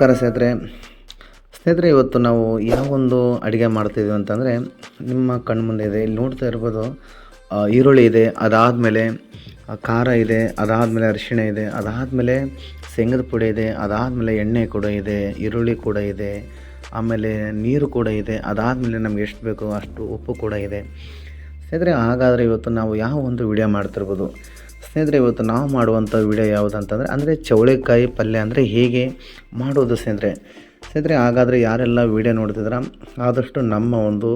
ನಮಸ್ಕಾರ ಸ್ನೇಹಿತರೆ. ಸ್ನೇಹಿತರೆ, ಇವತ್ತು ನಾವು ಯಾವೊಂದು ಅಡುಗೆ ಮಾಡ್ತಿದ್ದೀವಿ ಅಂತಂದರೆ, ನಿಮ್ಮ ಕಣ್ಮುಂದೆ ಇದೆ, ಇಲ್ಲಿ ನೋಡ್ತಾ ಇರ್ಬೋದು ಈರುಳ್ಳಿ ಇದೆ, ಅದಾದಮೇಲೆ ಖಾರ ಇದೆ, ಅದಾದಮೇಲೆ ಅರಿಶಿಣ ಇದೆ, ಅದಾದಮೇಲೆ ಶೇಂಗದ ಪುಡಿ ಇದೆ, ಅದಾದಮೇಲೆ ಎಣ್ಣೆ ಕೂಡ ಇದೆ, ಈರುಳ್ಳಿ ಕೂಡ ಇದೆ, ಆಮೇಲೆ ನೀರು ಕೂಡ ಇದೆ, ಅದಾದಮೇಲೆ ನಮ್ಗೆ ಎಷ್ಟು ಬೇಕೋ ಅಷ್ಟು ಉಪ್ಪು ಕೂಡ ಇದೆ. ಸ್ನೇಹಿತರೆ, ಹಾಗಾದರೆ ಇವತ್ತು ನಾವು ಯಾವ ಒಂದು ವಿಡಿಯೋ ಮಾಡ್ತಿರ್ಬೋದು. ಸ್ನೇಹಿತರೆ, ಇವತ್ತು ನಾವು ಮಾಡುವಂಥ ವಿಡಿಯೋ ಯಾವುದು ಅಂತಂದರೆ ಅಂದರೆ ಚೌಳೆಕಾಯಿ ಪಲ್ಯ ಅಂದರೆ ಹೇಗೆ ಮಾಡೋದು ಸ್ನೇಹಿತರೆ? ಸ್ನೇಹಿತರೆ, ಹಾಗಾದರೆ ಯಾರೆಲ್ಲ ವಿಡಿಯೋ ನೋಡ್ತಿದ್ರೆ ಆದಷ್ಟು ನಮ್ಮ ಒಂದು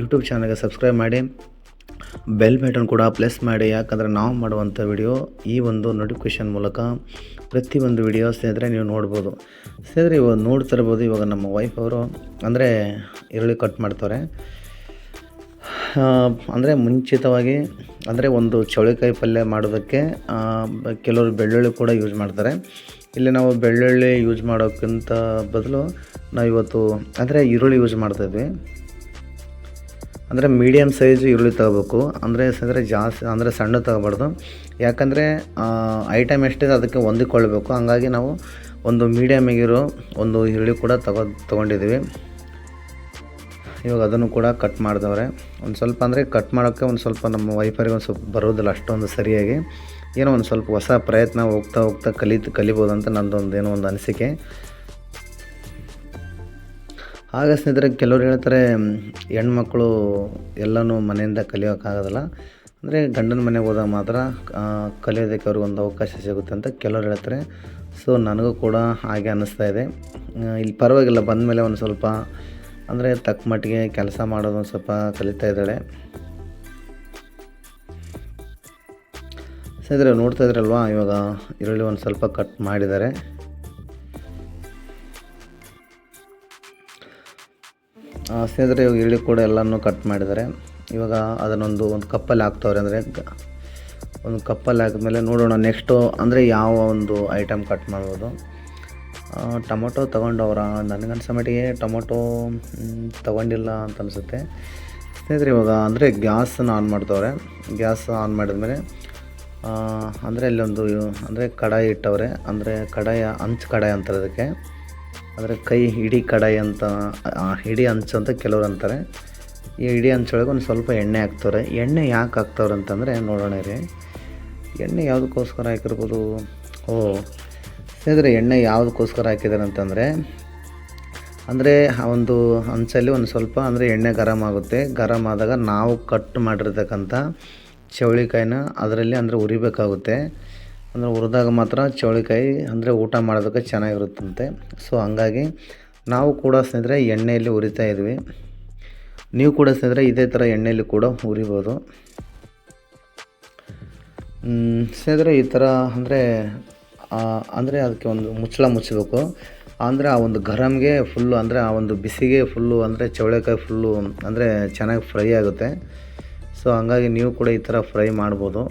ಯೂಟ್ಯೂಬ್ ಚಾನಲ್ಗೆ ಸಬ್ಸ್ಕ್ರೈಬ್ ಮಾಡಿ ಬೆಲ್ ಬಟನ್ ಕೂಡ ಪ್ಲೆಸ್ ಮಾಡಿ. ಯಾಕಂದರೆ ನಾವು ಮಾಡುವಂಥ ವಿಡಿಯೋ ಈ ಒಂದು ನೋಟಿಫಿಕೇಷನ್ ಮೂಲಕ ಪ್ರತಿಯೊಂದು ವಿಡಿಯೋ ಸ್ನೇಹಿತರೆ ನೀವು ನೋಡ್ಬೋದು. ಸ್ನೇಹಿತರೆ, ಇವಾಗ ನೋಡ್ತಿರ್ಬೋದು, ಇವಾಗ ನಮ್ಮ ವೈಫ್ ಅವರು, ಅಂದರೆ ಈರುಳ್ಳಿ ಕಟ್ ಮಾಡ್ತಾರೆ ಅಂದರೆ ಮುಂಚಿತವಾಗಿ ಅಂದರೆ ಒಂದು ಚೌಳಿಕಾಯಿ ಪಲ್ಯ ಮಾಡೋದಕ್ಕೆ ಕೆಲವರು ಬೆಳ್ಳುಳ್ಳಿ ಕೂಡ ಯೂಸ್ ಮಾಡ್ತಾರೆ. ಇಲ್ಲಿ ನಾವು ಬೆಳ್ಳುಳ್ಳಿ ಯೂಸ್ ಮಾಡೋಕ್ಕಿಂತ ಬದಲು ನಾವು ಇವತ್ತು, ಅಂದರೆ ಈರುಳ್ಳಿ ಯೂಸ್ ಮಾಡ್ತಾಯಿದ್ವಿ ಅಂದರೆ ಮೀಡಿಯಮ್ ಸೈಜ್ ಈರುಳ್ಳಿ ತಗೋಬೇಕು. ಅಂದರೆ ಅಂದರೆ ಜಾಸ್ತಿ, ಅಂದರೆ ಸಣ್ಣ ತಗೋಬಾರ್ದು. ಯಾಕಂದರೆ ಐಟಮ್ ಎಷ್ಟಿದೆ ಅದಕ್ಕೆ ಹೊಂದಿಕೊಳ್ಬೇಕು ಹಂಗಾಗಿ ನಾವು ಒಂದು ಮೀಡಿಯಮ್ ಆಗಿರೋ ಒಂದು ಈರುಳ್ಳಿ ಕೂಡ ತಗೋ, ತೊಗೊಂಡಿದ್ದೀವಿ. ಇವಾಗ ಅದನ್ನು ಕೂಡ ಕಟ್ ಮಾಡಿದವ್ರೆ. ಒಂದು ಸ್ವಲ್ಪ ಅಂದರೆ ಕಟ್ ಮಾಡೋಕ್ಕೆ ಒಂದು ಸ್ವಲ್ಪ ನಮ್ಮ ವೈಫರಿಗೆ ಒಂದು ಸ್ವಲ್ಪ ಬರೋದಿಲ್ಲ ಅಷ್ಟೊಂದು ಸರಿಯಾಗಿ. ಏನೋ ಒಂದು ಸ್ವಲ್ಪ ಹೊಸ ಪ್ರಯತ್ನ ಹೋಗ್ತಾ ಹೋಗ್ತಾ ಕಲಿತು ಕಲಿಬೋದು ಅಂತ ನಂದೊಂದು ಏನೋ ಒಂದು ಅನಿಸಿಕೆ. ಆಗ ಸ್ನೇಹಿತರೆ ಕೆಲವ್ರು ಹೇಳ್ತಾರೆ ಹೆಣ್ಮಕ್ಳು ಎಲ್ಲನೂ ಮನೆಯಿಂದ ಕಲಿಯೋಕ್ಕಾಗೋದಿಲ್ಲ ಅಂದರೆ ಗಂಡನ ಮನೆಗೆ ಹೋದಾಗ ಮಾತ್ರ ಕಲಿಯೋದಕ್ಕೆ ಅವ್ರಿಗೆ ಒಂದು ಅವಕಾಶ ಸಿಗುತ್ತೆ ಅಂತ ಕೆಲವ್ರು ಹೇಳ್ತಾರೆ. ಸೊ ನನಗೂ ಕೂಡ ಹಾಗೆ ಅನ್ನಿಸ್ತಾ ಇದೆ. ಇಲ್ಲಿ ಪರವಾಗಿಲ್ಲ, ಬಂದಮೇಲೆ ಒಂದು ಸ್ವಲ್ಪ ಅಂದರೆ ತಕ್ಕ ಮಟ್ಟಿಗೆ ಕೆಲಸ ಮಾಡೋದೊಂದು ಸ್ವಲ್ಪ ಕಲಿತಾ ಇದ್ದಾಳೆ. ಸ್ನೇಹಿತರೆ ನೋಡ್ತಾ ಇದ್ರಲ್ವಾ? ಇವಾಗ ಈರುಳ್ಳಿ ಒಂದು ಸ್ವಲ್ಪ ಕಟ್ ಮಾಡಿದ್ದಾರೆ. ಸ್ನೇಹಿತರೆ, ಇವಾಗ ಈರುಳ್ಳಿ ಕೂಡ ಎಲ್ಲನೂ ಕಟ್ ಮಾಡಿದ್ದಾರೆ. ಇವಾಗ ಅದನ್ನೊಂದು ಒಂದು ಕಪ್ಪಲ್ಲಿ ಹಾಕ್ತವ್ರೆ ಅಂದರೆ ಒಂದು ಕಪ್ಪಲ್ಲಿ ಹಾಕಿದ್ಮೇಲೆ ನೋಡೋಣ ನೆಕ್ಸ್ಟು ಅಂದರೆ ಯಾವ ಒಂದು ಐಟಮ್ ಕಟ್ ಮಾಡ್ಬೋದು. ಟೊಮೊಟೊ ತೊಗೊಂಡವ್ರ. ನನಗನ್ಸೋ ಮಟ್ಟಿಗೆ ಟೊಮೊಟೊ ತೊಗೊಂಡಿಲ್ಲ ಅಂತ ಅನಿಸುತ್ತೆ. ಸ್ನೇಹಿತರೆ, ಇವಾಗ ಅಂದರೆ ಗ್ಯಾಸನ್ನು ಆನ್ ಮಾಡ್ತವ್ರೆ. ಗ್ಯಾಸ್ ಆನ್ ಮಾಡಿದ್ಮೇಲೆ ಅಂದರೆ ಅಲ್ಲೊಂದು ಅಂದರೆ ಕಡಾಯಿ ಇಟ್ಟವ್ರೆ. ಅಂದರೆ ಕಡಾಯ, ಅಂಚು ಕಡಾಯಿ ಅಂತಾರೆ ಅದಕ್ಕೆ. ಅಂದರೆ ಕೈ ಹಿಡಿ ಕಡಾಯಿ ಅಂತ ಹಿಡಿ ಅಂಚು ಅಂತ ಕೆಲವ್ರು ಅಂತಾರೆ. ಈ ಹಿಡಿ ಅಂಚೊಳಗೆ ಒಂದು ಸ್ವಲ್ಪ ಎಣ್ಣೆ ಹಾಕ್ತವ್ರೆ. ಎಣ್ಣೆ ಯಾಕೆ ಹಾಕ್ತವ್ರೆ ಅಂತಂದರೆ, ನೋಡೋಣ ರೀ ಎಣ್ಣೆ ಯಾವುದಕ್ಕೋಸ್ಕರ ಹಾಕಿರ್ಬೋದು? ಓ ಸ್ನೇಹಿತರೆ, ಎಣ್ಣೆ ಯಾವುದಕ್ಕೋಸ್ಕರ ಹಾಕಿದ್ದಾರೆ ಅಂತಂದರೆ, ಅಂದರೆ ಒಂದು ಹಂಚಲ್ಲಿ ಒಂದು ಸ್ವಲ್ಪ ಅಂದರೆ ಎಣ್ಣೆ ಗರಮ್ ಆಗುತ್ತೆ. ಗರಮ್ ಆದಾಗ ನಾವು ಕಟ್ ಮಾಡಿರ್ತಕ್ಕಂಥ ಚೌಳಿಕಾಯಿನ ಅದರಲ್ಲಿ ಅಂದರೆ ಉರಿಬೇಕಾಗುತ್ತೆ. ಅಂದರೆ ಹುರಿದಾಗ ಮಾತ್ರ ಚೌಳಿಕಾಯಿ ಅಂದರೆ ಊಟ ಮಾಡೋದಕ್ಕೆ ಚೆನ್ನಾಗಿರುತ್ತಂತೆ. ಸೊ ಹಂಗಾಗಿ ನಾವು ಕೂಡ ಸ್ನೇಹಿತರೆ ಎಣ್ಣೆಯಲ್ಲಿ ಉರಿತಾ ಇದ್ವಿ. ನೀವು ಕೂಡ ಸ್ನೇಹಿತರೆ ಇದೇ ಥರ ಎಣ್ಣೆಯಲ್ಲಿ ಕೂಡ ಉರಿಬೋದು. ಸ್ನೇಹಿತರೆ ಈ ಥರ ಅಂದರೆ ಅಂದರೆ ಅದಕ್ಕೆ ಒಂದು ಮುಚ್ಚಳ ಮುಚ್ಚಬೇಕು. ಅಂದರೆ ಆ ಒಂದು ಗರಮ್ಗೆ ಫುಲ್ಲು ಅಂದರೆ ಆ ಒಂದು ಬಿಸಿಗೆ ಫುಲ್ಲು ಅಂದರೆ ಚೌಳೆಕಾಯಿ ಫುಲ್ಲು ಅಂದರೆ ಚೆನ್ನಾಗಿ ಫ್ರೈ ಆಗುತ್ತೆ. ಸೊ ಹಂಗಾಗಿ ನೀವು ಕೂಡ ಈ ಥರ ಫ್ರೈ ಮಾಡ್ಬೋದು.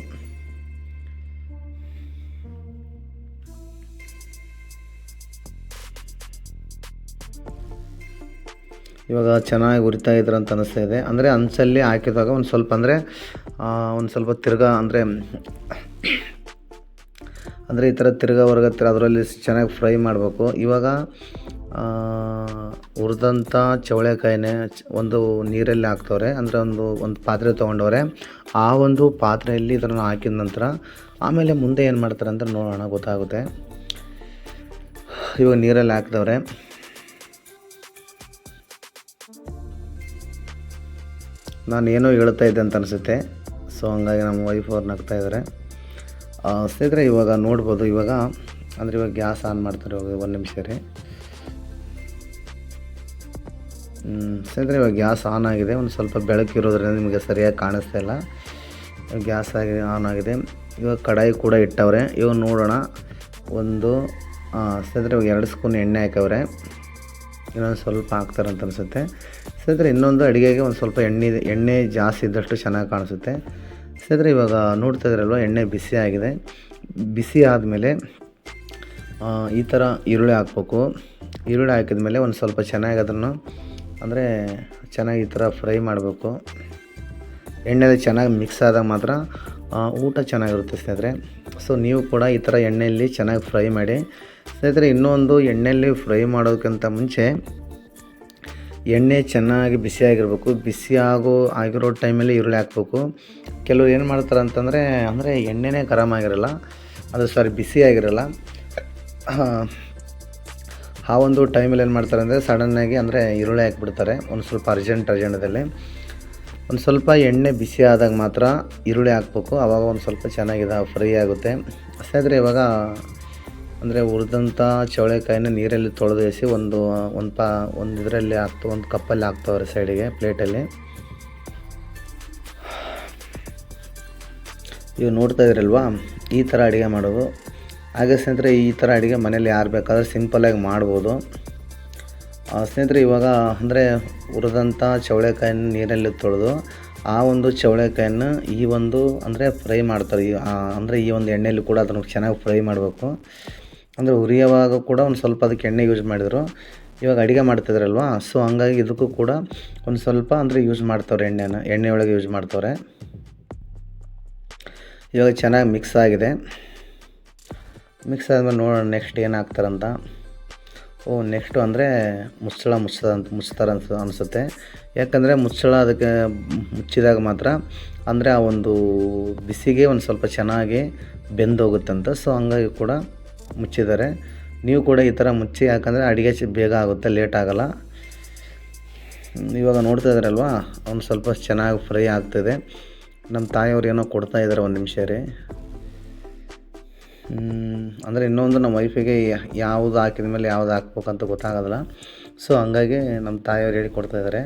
ಇವಾಗ ಚೆನ್ನಾಗಿ ಉರಿತಾ ಇದ್ರೆ ಅಂತ ಅನಿಸ್ತಾ ಇದೆ. ಅಂದರೆ ಹಂಚಲ್ಲಿ ಹಾಕಿದಾಗ ಒಂದು ಸ್ವಲ್ಪ ಅಂದರೆ ಒಂದು ಸ್ವಲ್ಪ ತಿರ್ಗಾ ಅಂದರೆ ಅಂದರೆ ಈ ಥರ ತಿರ್ಗಾ ಹೊರಗತ್ತಿರ ಅದರಲ್ಲಿ ಚೆನ್ನಾಗಿ ಫ್ರೈ ಮಾಡಬೇಕು. ಇವಾಗ ಹುರಿದಂಥ ಚವಳೆಕಾಯಿನೇ ಒಂದು ನೀರಲ್ಲಿ ಹಾಕ್ತವ್ರೆ. ಅಂದರೆ ಒಂದು ಒಂದು ಪಾತ್ರೆ ತೊಗೊಂಡವ್ರೆ. ಆ ಒಂದು ಪಾತ್ರೆಯಲ್ಲಿ ಇದನ್ನು ಹಾಕಿದ ನಂತರ ಆಮೇಲೆ ಮುಂದೆ ಏನು ಮಾಡ್ತಾರೆ ಅಂತ ನೋಡೋಣ, ಗೊತ್ತಾಗುತ್ತೆ. ಇವಾಗ ನೀರಲ್ಲಿ ಹಾಕ್ತವ್ರೆ ನಾನು ಏನೋ ಹೇಳ್ತಾ ಇದ್ದೆ ಅಂತ ಅನಿಸುತ್ತೆ. ಸೊ ಹಂಗಾಗಿ ನಮ್ಮ ವೈಫ್ ಅವ್ರು ನಗ್ತಾ ಇದ್ದಾರೆ ಸ್ನೇಹಿತರೆ, ಇವಾಗ ನೋಡ್ಬೋದು. ಇವಾಗ, ಅಂದರೆ ಇವಾಗ ಗ್ಯಾಸ್ ಆನ್ ಮಾಡ್ತಾರೆ, ಇವಾಗ ಒಂದು ನಿಮಿಷ ರೀ ಸ್ನೇಹಿತರೆ, ಇವಾಗ ಗ್ಯಾಸ್ ಆನ್ ಆಗಿದೆ. ಒಂದು ಸ್ವಲ್ಪ ಬೆಳಕಿರೋದ್ರಿಂದ ನಿಮಗೆ ಸರಿಯಾಗಿ ಕಾಣಿಸ್ತಾ ಇಲ್ಲ. ಗ್ಯಾಸ್ ಆಗಿ, ಆನ್ ಆಗಿದೆ. ಇವಾಗ ಕಡಾಯಿ ಕೂಡ ಇಟ್ಟವ್ರೆ. ಇವಾಗ ನೋಡೋಣ. ಒಂದು ಸ್ನೇಹಿತರೆ, ಇವಾಗ ಎರಡು ಸ್ಪೂನ್ ಎಣ್ಣೆ ಹಾಕವ್ರೆ. ಇನ್ನೊಂದು ಸ್ವಲ್ಪ ಹಾಕ್ತಾರೆ ಅಂತ ಅನಿಸುತ್ತೆ. ಸ್ನೇಹಿತರೆ, ಇನ್ನೊಂದು ಅಡುಗೆಗೆ ಒಂದು ಸ್ವಲ್ಪ ಎಣ್ಣೆ ಎಣ್ಣೆ ಜಾಸ್ತಿ ಇದ್ದಷ್ಟು ಚೆನ್ನಾಗಿ ಕಾಣಿಸುತ್ತೆ. ಸ್ನೇಹಿತರೆ ಇವಾಗ ನೋಡ್ತಾ ಇದ್ರಲ್ವ, ಎಣ್ಣೆ ಬಿಸಿ ಆಗಿದೆ. ಬಿಸಿ ಆದಮೇಲೆ ಈ ಥರ ಈರುಳ್ಳಿ ಹಾಕ್ಬೇಕು. ಈರುಳ್ಳಿ ಹಾಕಿದ ಮೇಲೆ ಒಂದು ಸ್ವಲ್ಪ ಚೆನ್ನಾಗಿ ಅದನ್ನು ಅಂದರೆ ಚೆನ್ನಾಗಿ ಈ ಥರ ಫ್ರೈ ಮಾಡಬೇಕು. ಎಣ್ಣೆಲಿ ಚೆನ್ನಾಗಿ ಮಿಕ್ಸ್ ಆದಾಗ ಮಾತ್ರ ಊಟ ಚೆನ್ನಾಗಿರುತ್ತೆ ಸ್ನೇಹಿತರೆ. ಸೊ, ನೀವು ಕೂಡ ಈ ಥರ ಎಣ್ಣೆಯಲ್ಲಿ ಚೆನ್ನಾಗಿ ಫ್ರೈ ಮಾಡಿ. ಸ್ನೇಹಿತರೆ, ಇನ್ನೊಂದು ಎಣ್ಣೆಯಲ್ಲಿ ಫ್ರೈ ಮಾಡೋದಕ್ಕಿಂತ ಮುಂಚೆ ಎಣ್ಣೆ ಚೆನ್ನಾಗಿ ಬಿಸಿಯಾಗಿರಬೇಕು. ಬಿಸಿ ಆಗೋ, ಆಗಿರೋ ಟೈಮಲ್ಲಿ ಈರುಳ್ಳಿ ಹಾಕ್ಬೇಕು. ಕೆಲವ್ರು ಏನು ಮಾಡ್ತಾರೆ ಅಂತಂದರೆ, ಅಂದರೆ ಎಣ್ಣೆನೇ ಗರಮ್ ಆಗಿರಲ್ಲ, ಅದು ಸಾರಿ ಬಿಸಿ ಆಗಿರಲ್ಲ. ಆ ಒಂದು ಟೈಮಲ್ಲಿ ಏನು ಮಾಡ್ತಾರೆ ಅಂದರೆ ಸಡನ್ನಾಗಿ ಅಂದರೆ ಈರುಳ್ಳಿ ಹಾಕ್ಬಿಡ್ತಾರೆ. ಒಂದು ಸ್ವಲ್ಪ ಅರ್ಜೆಂಟ್, ಅರ್ಜೆಂಟದಲ್ಲಿ. ಒಂದು ಸ್ವಲ್ಪ ಎಣ್ಣೆ ಬಿಸಿ ಆದಾಗ ಮಾತ್ರ ಈರುಳ್ಳಿ ಹಾಕ್ಬೇಕು. ಆವಾಗ ಒಂದು ಸ್ವಲ್ಪ ಚೆನ್ನಾಗಿದೆ ಫ್ರೈ ಆಗುತ್ತೆ. ಸ್ನೇಹಿತರೆ ಇವಾಗ ಅಂದರೆ ಹುರಿದಂಥ ಚವಳೆಕಾಯಿನ ನೀರಲ್ಲಿ ತೊಳೆದು ಎಸಿ ಒಂದು ಒಂದು ಪಾ, ಒಂದು ಇದರಲ್ಲಿ ಹಾಕ್ತು, ಒಂದು ಕಪ್ಪಲ್ಲಿ ಹಾಕ್ತವ್ರೆ ಸೈಡಿಗೆ ಪ್ಲೇಟಲ್ಲಿ ಇವು ನೋಡ್ತಾ ಇದ್ರಲ್ವಾ? ಈ ಥರ ಅಡುಗೆ ಮಾಡೋದು. ಹಾಗೆ ಸ್ನೇಹಿತರೆ, ಈ ಥರ ಅಡುಗೆ ಮನೇಲಿ ಯಾರು ಬೇಕಾದ್ರೆ ಸಿಂಪಲಾಗಿ ಮಾಡ್ಬೋದು. ಸ್ನೇಹಿತರೆ, ಇವಾಗ ಅಂದರೆ ಹುರಿದಂಥ ಚವಳೆಕಾಯಿನ ನೀರಲ್ಲಿ ತೊಳೆದು, ಆ ಒಂದು ಚವಳೆಕಾಯನ್ನು ಈ ಒಂದು ಅಂದರೆ ಫ್ರೈ ಮಾಡ್ತಾರೆ. ಈ ಅಂದರೆ ಈ ಒಂದು ಎಣ್ಣೆಯಲ್ಲಿ ಕೂಡ ಅದನ್ನು ಚೆನ್ನಾಗಿ ಫ್ರೈ ಮಾಡಬೇಕು. ಅಂದರೆ ಹುರಿಯುವಾಗ ಕೂಡ ಒಂದು ಸ್ವಲ್ಪ ಅದಕ್ಕೆ ಎಣ್ಣೆ ಯೂಸ್ ಮಾಡಿದರು. ಇವಾಗ ಅಡುಗೆ ಮಾಡ್ತಿದ್ರಲ್ವ ಸೊ ಹಂಗಾಗಿ ಇದಕ್ಕೂ ಕೂಡ ಒಂದು ಸ್ವಲ್ಪ ಅಂದರೆ ಯೂಸ್ ಮಾಡ್ತವ್ರೆ ಎಣ್ಣೆನ, ಎಣ್ಣೆ ಒಳಗೆ ಯೂಸ್ ಮಾಡ್ತವ್ರೆ. ಇವಾಗ ಚೆನ್ನಾಗಿ ಮಿಕ್ಸ್ ಆಗಿದೆ. ಮಿಕ್ಸ್ ಆದಮೇಲೆ ನೋಡೋಣ ನೆಕ್ಸ್ಟ್ ಏನು ಹಾಕ್ತಾರಂತ. ಓ ನೆಕ್ಸ್ಟು ಅಂದರೆ ಮುಚ್ಚಳ ಮುಚ್ಚದಂತ ಮುಚ್ತಾರೆ ಅನ್ಸ ಅನಿಸುತ್ತೆ. ಯಾಕಂದರೆ ಮುಚ್ಚಳ ಅದಕ್ಕೆ ಮುಚ್ಚಿದಾಗ ಮಾತ್ರ ಅಂದರೆ ಆ ಒಂದು ಬಿಸಿಗೆ ಒಂದು ಸ್ವಲ್ಪ ಚೆನ್ನಾಗಿ ಬೆಂದೋಗುತ್ತಂತ ಸೊ ಹಂಗಾಗಿ ಕೂಡ ಮುಚ್ಚಿದ್ದಾರೆ. ನೀವು ಕೂಡ ಈ ಥರ ಮುಚ್ಚಿ, ಯಾಕಂದರೆ ಅಡುಗೆ ಬೇಗ ಆಗುತ್ತೆ, ಲೇಟ್ ಆಗೋಲ್ಲ. ಇವಾಗ ನೋಡ್ತಾ ಇದ್ದಾರಲ್ವಾ ಒಂದು ಸ್ವಲ್ಪ ಚೆನ್ನಾಗಿ ಫ್ರೈ ಆಗ್ತಿದೆ. ನಮ್ಮ ತಾಯಿಯವ್ರು ಏನೋ ಕೊಡ್ತಾ ಇದ್ದಾರೆ ಒಂದು ನಿಮಿಷ ರೀ ಅಂದರೆ ಇನ್ನೊಂದು ನಮ್ಮ ವೈಫಿಗೆ ಯಾವುದು ಹಾಕಿದ ಮೇಲೆ ಯಾವುದು ಹಾಕ್ಬೇಕಂತ ಗೊತ್ತಾಗೋದಿಲ್ಲ. ಸೊ, ಹಂಗಾಗಿ ನಮ್ಮ ತಾಯಿಯವ್ರು ಹೇಳಿ ಕೊಡ್ತಾ ಇದ್ದಾರೆ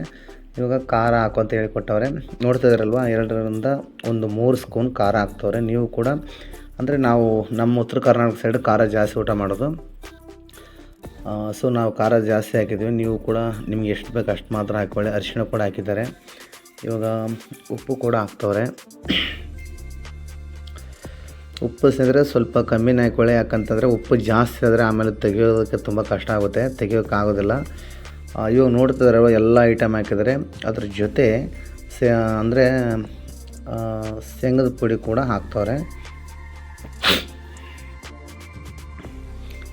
ಇವಾಗ ಖಾರ ಹಾಕು ಅಂತ ಹೇಳಿ ಕೊಟ್ಟವ್ರೆ. ನೋಡ್ತಾ ಇದ್ದಾರಲ್ವ ಎರಡರಿಂದ ಒಂದು ಮೂರು ಸ್ಪೂನ್ ಖಾರ ಹಾಕ್ತವ್ರೆ. ನೀವು ಕೂಡ ಅಂದರೆ ನಾವು ನಮ್ಮ ಉತ್ತರ ಕರ್ನಾಟಕ ಸೈಡ್ ಖಾರ ಜಾಸ್ತಿ ಊಟ ಮಾಡೋದು. ಸೊ ನಾವು ಖಾರ ಜಾಸ್ತಿ ಹಾಕಿದ್ವಿ. ನೀವು ಕೂಡ ನಿಮ್ಗೆ ಎಷ್ಟು ಬೇಕು ಅಷ್ಟು ಮಾತ್ರ ಹಾಕೊಳ್ಳಿ ಅರಿಶಿಣ ಕೂಡ ಹಾಕಿದ್ದಾರೆ. ಇವಾಗ ಉಪ್ಪು ಕೂಡ ಹಾಕ್ತವ್ರೆ. ಉಪ್ಪು ಸಿದ್ರೆ ಸ್ವಲ್ಪ ಕಮ್ಮಿನೇ ಹಾಕೊಳ್ಳಿ ಯಾಕಂತಂದರೆ ಉಪ್ಪು ಜಾಸ್ತಿ ಆದರೆ ಆಮೇಲೆ ತೆಗಿಯೋದಕ್ಕೆ ತುಂಬ ಕಷ್ಟ ಆಗುತ್ತೆ. ತೆಗಿಯೋಕ್ಕಾಗೋದಿಲ್ಲ. ಇವಾಗ ನೋಡ್ತಿದ್ದಾರೆ ಎಲ್ಲ ಐಟಮ್ ಹಾಕಿದರೆ ಅದ್ರ ಜೊತೆ ಸೇ, ಅಂದರೆ ಶೇಂಗದ ಪುಡಿ ಕೂಡ ಹಾಕ್ತವ್ರೆ.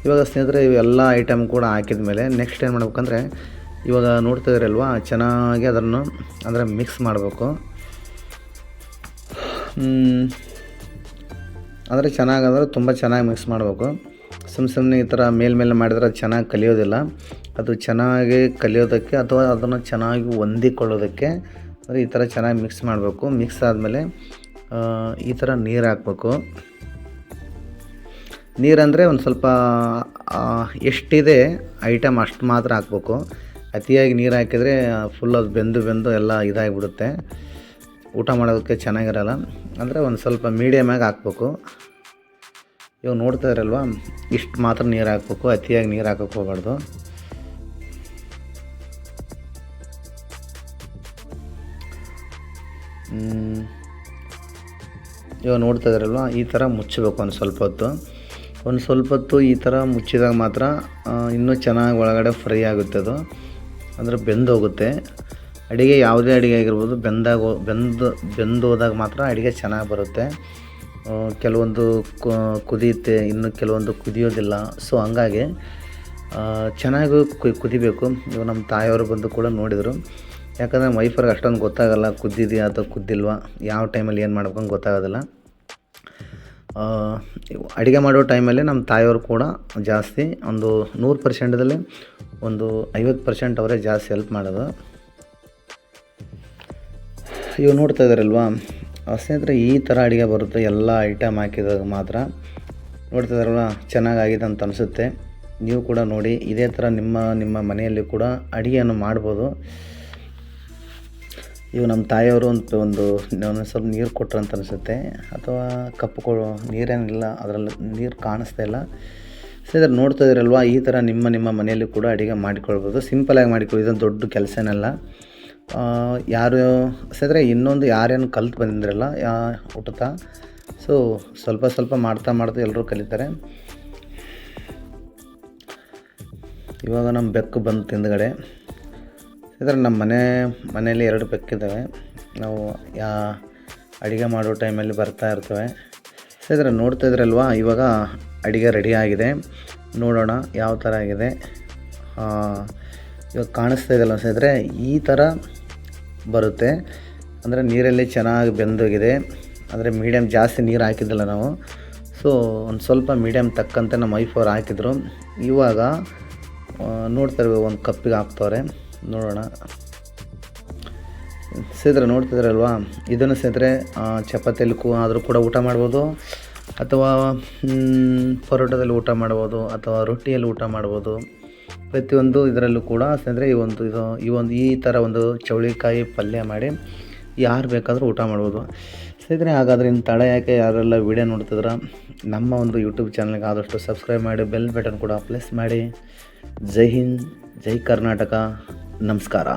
ಇವಾಗ ಸ್ನೇಹಿತರೆ ಇವೆಲ್ಲ ಐಟಮ್ ಕೂಡ ಹಾಕಿದ ಮೇಲೆ ನೆಕ್ಸ್ಟ್ ಏನು ಮಾಡ್ಬೇಕಂದ್ರೆ, ಇವಾಗ ನೋಡ್ತಾ ಇದ್ರಲ್ವಾ ಚೆನ್ನಾಗಿ ಅದನ್ನು ಅಂದರೆ ಮಿಕ್ಸ್ ಮಾಡಬೇಕು. ಅಂದರೆ ಚೆನ್ನಾಗಿ ಅಂದರೆ ತುಂಬ ಚೆನ್ನಾಗಿ ಮಿಕ್ಸ್ ಮಾಡಬೇಕು. ಸುಮ್ಮ ಸುಮ್ಮನೆ ಈ ಥರ ಮೇಲ್ಮೇಲೆ ಮಾಡಿದ್ರೆ ಅದು ಚೆನ್ನಾಗಿ ಕಲಿಯೋದಿಲ್ಲ. ಅದು ಚೆನ್ನಾಗಿ ಕಲಿಯೋದಕ್ಕೆ ಅಥವಾ ಅದನ್ನು ಚೆನ್ನಾಗಿ ಹೊಂದಿಕೊಳ್ಳೋದಕ್ಕೆ ಅಂದರೆ ಈ ಥರ ಚೆನ್ನಾಗಿ ಮಿಕ್ಸ್ ಮಾಡಬೇಕು. ಮಿಕ್ಸ್ ಆದಮೇಲೆ ಈ ಥರ ನೀರು ಹಾಕ್ಬೇಕು. ನೀರಂದರೆ ಒಂದು ಸ್ವಲ್ಪ ಎಷ್ಟಿದೆ ಐಟಮ್ ಅಷ್ಟು ಮಾತ್ರ ಹಾಕ್ಬೇಕು. ಅತಿಯಾಗಿ ನೀರು ಹಾಕಿದರೆ ಫುಲ್ ಅದು ಬೆಂದು ಬೆಂದು ಎಲ್ಲ ಇದಾಗಿಬಿಡುತ್ತೆ. ಊಟ ಮಾಡೋದಕ್ಕೆ ಚೆನ್ನಾಗಿರಲ್ಲ. ಅಂದರೆ ಒಂದು ಸ್ವಲ್ಪ ಮೀಡಿಯಮಾಗಿ ಹಾಕ್ಬೇಕು. ಇವಾಗ ನೋಡ್ತಾ ಇರಲ್ವಾ, ಇಷ್ಟು ಮಾತ್ರ ನೀರು ಹಾಕ್ಬೇಕು, ಅತಿಯಾಗಿ ನೀರು ಹಾಕಕ್ಕೆ ಹೋಗ್ಬಾರ್ದು. ಇವಾಗ ನೋಡ್ತಾ ಇದ್ರಲ್ವ, ಈ ಥರ ಮುಚ್ಚಬೇಕು ಒಂದು ಸ್ವಲ್ಪ ಹೊತ್ತು. ಒಂದು ಸ್ವಲ್ಪ ಹೊತ್ತು ಈ ಥರ ಮುಚ್ಚಿದಾಗ ಮಾತ್ರ ಇನ್ನೂ ಚೆನ್ನಾಗಿ ಒಳಗಡೆ ಫ್ರೈ ಆಗುತ್ತೆ ಅದು. ಅಂದರೆ ಬೆಂದೋಗುತ್ತೆ ಅಡುಗೆ ಯಾವುದೇ ಅಡುಗೆ ಆಗಿರ್ಬೋದು, ಬೆಂದಾಗ, ಬೆಂದು ಬೆಂದೋದಾಗ ಮಾತ್ರ ಅಡುಗೆ ಚೆನ್ನಾಗಿ ಬರುತ್ತೆ. ಕೆಲವೊಂದು ಕುದಿಯುತ್ತೆ, ಇನ್ನು ಕೆಲವೊಂದು ಕುದಿಯೋದಿಲ್ಲ. ಸೊ ಹಂಗಾಗಿ ಚೆನ್ನಾಗಿ ಕುದಿಬೇಕು. ಇವಾಗ ನಮ್ಮ ತಾಯಿಯವರು ಬಂದು ಕೂಡ ನೋಡಿದರು. ಯಾಕಂದರೆ ವೈಫರ್ಗೆ ಅಷ್ಟೊಂದು ಗೊತ್ತಾಗಲ್ಲ, ಕುದ್ದಿದೆಯಾ ಅಥವಾ ಕುದ್ದಿಲ್ವಾ? ಯಾವ ಟೈಮಲ್ಲಿ ಏನು ಮಾಡ್ಬೇಕು ಗೊತ್ತಾಗೋದಿಲ್ಲ. ಅಡುಗೆ ಮಾಡೋ ಟೈಮಲ್ಲಿ ನಮ್ಮ ತಾಯಿಯವರು ಕೂಡ ಜಾಸ್ತಿ ಒಂದು ನೂರು ಪರ್ಸೆಂಟ್ದಲ್ಲಿ ಒಂದು ಐವತ್ತು ಪರ್ಸೆಂಟ್ ಅವರೇ ಜಾಸ್ತಿ ಹೆಲ್ಪ್ ಮಾಡೋದು. ಇವು ನೋಡ್ತಾ ಇದ್ದಾರಲ್ವಾ ಸ್ನೇಹಿತರೆ, ಈ ಥರ ಅಡುಗೆ ಬರುತ್ತೆ, ಎಲ್ಲ ಐಟಮ್ ಹಾಕಿದಾಗ ಮಾತ್ರ. ನೋಡ್ತಾ ಇದ್ದಾರಲ್ವ ಚೆನ್ನಾಗಾಗಿದೆ ಅಂತ ಅನಿಸುತ್ತೆ. ನೀವು ಕೂಡ ನೋಡಿ, ಇದೇ ಥರ ನಿಮ್ಮ ನಿಮ್ಮ ಮನೆಯಲ್ಲಿ ಕೂಡ ಅಡುಗೆಯನ್ನು ಮಾಡ್ಬೋದು. ಇವು ನಮ್ಮ ತಾಯಿಯವರು ಅಂತ ಒಂದು ಒಂದು ಸ್ವಲ್ಪ ನೀರು ಕೊಟ್ರು ಅಂತ ಅನಿಸುತ್ತೆ. ಅಥವಾ ಕಪ್ಪು ಕೊ ನೀರೇನಿಲ್ಲ, ಅದರಲ್ಲಿ ನೀರು ಕಾಣಿಸ್ತಾ ಇಲ್ಲ. ಸೊ ನೋಡ್ತಾ ಇದ್ರಲ್ವಾ ಈ ಥರ ನಿಮ್ಮ ನಿಮ್ಮ ಮನೆಯಲ್ಲಿ ಕೂಡ ಅಡುಗೆ ಮಾಡಿಕೊಳ್ಬೋದು. ಸಿಂಪಲಾಗಿ ಮಾಡಿಕೊಳ್ಳಿ ಇದೊಂದು ದೊಡ್ಡ ಕೆಲಸನಲ್ಲ. ಯಾರು ಸದ್ರೆ ಇನ್ನೊಂದು ಯಾರೇನು ಕಲ್ತು ಬಂದಿರಲ್ಲ ಯಾ ಊಟದ ಸೊ ಸ್ವಲ್ಪ ಸ್ವಲ್ಪ ಮಾಡ್ತಾ ಮಾಡ್ತಾ ಎಲ್ಲರೂ ಕಲಿತಾರೆ. ಇವಾಗ ನಮ್ಮ ಬೆಕ್ಕು ಬಂತು ಹಿಂದ್ಗಡೆ. ಇದ್ರೆ ನಮ್ಮ ಮನೆ, ಮನೆಯಲ್ಲಿ ಎರಡು ಬೆಕ್ಕಿದ್ದಾವೆ ನಾವು ಯಾ, ಅಡುಗೆ ಮಾಡೋ ಟೈಮಲ್ಲಿ ಬರ್ತಾ ಇರ್ತವೆ. ಇದ್ರೆ ನೋಡ್ತಾ ಇದ್ರಲ್ವಾ, ಇವಾಗ ಅಡುಗೆ ರೆಡಿ ಆಗಿದೆ. ನೋಡೋಣ ಯಾವ ಥರ ಆಗಿದೆ. ಇವಾಗ ಕಾಣಿಸ್ತಾ ಇದೆಯಲ್ಲ ಸೇದ್ರೆ ಈ ಥರ ಬರುತ್ತೆ. ಅಂದರೆ ನೀರಲ್ಲಿ ಚೆನ್ನಾಗಿ ಬೆಂದೋಗಿದೆ. ಅಂದರೆ ಮೀಡಿಯಮ್ ಜಾಸ್ತಿ ನೀರು ಹಾಕಿದ್ದಿಲ್ಲ ನಾವು. ಸೊ ಒಂದು ಸ್ವಲ್ಪ ಮೀಡಿಯಮ್ ತಕ್ಕಂತೆ ನಮ್ಮ ಐಫೋರ್ ಹಾಕಿದ್ರು. ಇವಾಗ ನೋಡ್ತಾ ಒಂದು ಕಪ್ಪಿಗೆ ಹಾಕ್ತವ್ರೆ. ನೋಡೋಣ. ಸೇದ್ರೆ ನೋಡ್ತಿದ್ರಲ್ವಾ? ಇದನ್ನು ಸೇದ್ರೆ ಚಪಾತಿಯಲ್ಲಿ ಕೂ ಆದರೂ ಕೂಡ ಊಟ ಮಾಡ್ಬೋದು. ಅಥವಾ ಪರೋಟದಲ್ಲಿ ಊಟ ಮಾಡ್ಬೋದು, ಅಥವಾ ರೊಟ್ಟಿಯಲ್ಲಿ ಊಟ ಮಾಡ್ಬೋದು. ಪ್ರತಿಯೊಂದು ಇದರಲ್ಲೂ ಕೂಡ ಸೇದ್ರೆ ಈ ಒಂದು, ಇದು, ಈ ಒಂದು, ಈ ಥರ ಒಂದು ಚೌಳಿಕಾಯಿ ಪಲ್ಯ ಮಾಡಿ ಯಾರು ಬೇಕಾದರೂ ಊಟ ಮಾಡ್ಬೋದು. ಸ್ನೇಹಿತರೆ ಹಾಗಾದ್ರೆ ಇನ್ನು ತಡ ಯಾಕೆ ಯಾರೆಲ್ಲ ವೀಡಿಯೋ ನೋಡ್ತಿದ್ರ, ನಮ್ಮ ಒಂದು ಯೂಟ್ಯೂಬ್ ಚಾನಲ್ಗೆ ಆದಷ್ಟು ಸಬ್ಸ್ಕ್ರೈಬ್ ಮಾಡಿ, ಬೆಲ್ ಬಟನ್ ಕೂಡ ಪ್ರೆಸ್ ಮಾಡಿ. ಜೈ ಹಿಂದ್, ಜೈ ಕರ್ನಾಟಕ. ನಮಸ್ಕಾರ.